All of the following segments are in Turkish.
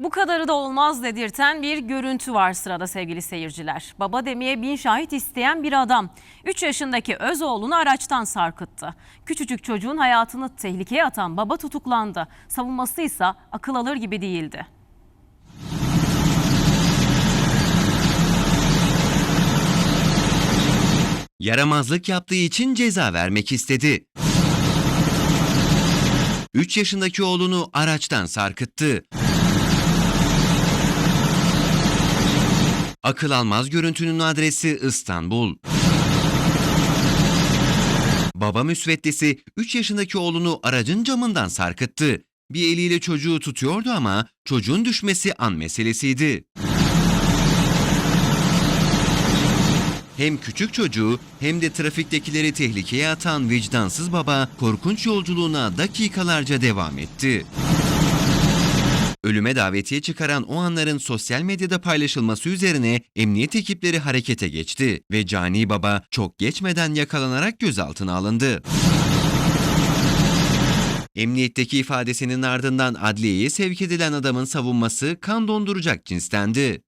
Bu kadarı da olmaz dedirten bir görüntü var sırada sevgili seyirciler. Baba demeye bin şahit isteyen bir adam 3 yaşındaki öz oğlunu araçtan sarkıttı. Küçücük çocuğun hayatını tehlikeye atan baba tutuklandı. Savunması ise akıl alır gibi değildi. Yaramazlık yaptığı için ceza vermek istedi. 3 yaşındaki oğlunu araçtan sarkıttı. Akıl almaz görüntünün adresi İstanbul. Baba müsveddesi 3 yaşındaki oğlunu aracın camından sarkıttı. Bir eliyle çocuğu tutuyordu ama çocuğun düşmesi an meselesiydi. Hem küçük çocuğu hem de trafiktekileri tehlikeye atan vicdansız baba korkunç yolculuğuna dakikalarca devam etti. Ölüme davetiye çıkaran o anların sosyal medyada paylaşılması üzerine emniyet ekipleri harekete geçti ve cani baba çok geçmeden yakalanarak gözaltına alındı. Emniyetteki ifadesinin ardından adliyeye sevk edilen adamın savunması kan donduracak cinstendi.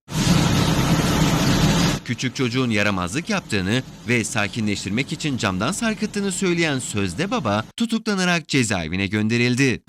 Küçük çocuğun yaramazlık yaptığını ve sakinleştirmek için camdan sarkıttığını söyleyen sözde baba tutuklanarak cezaevine gönderildi.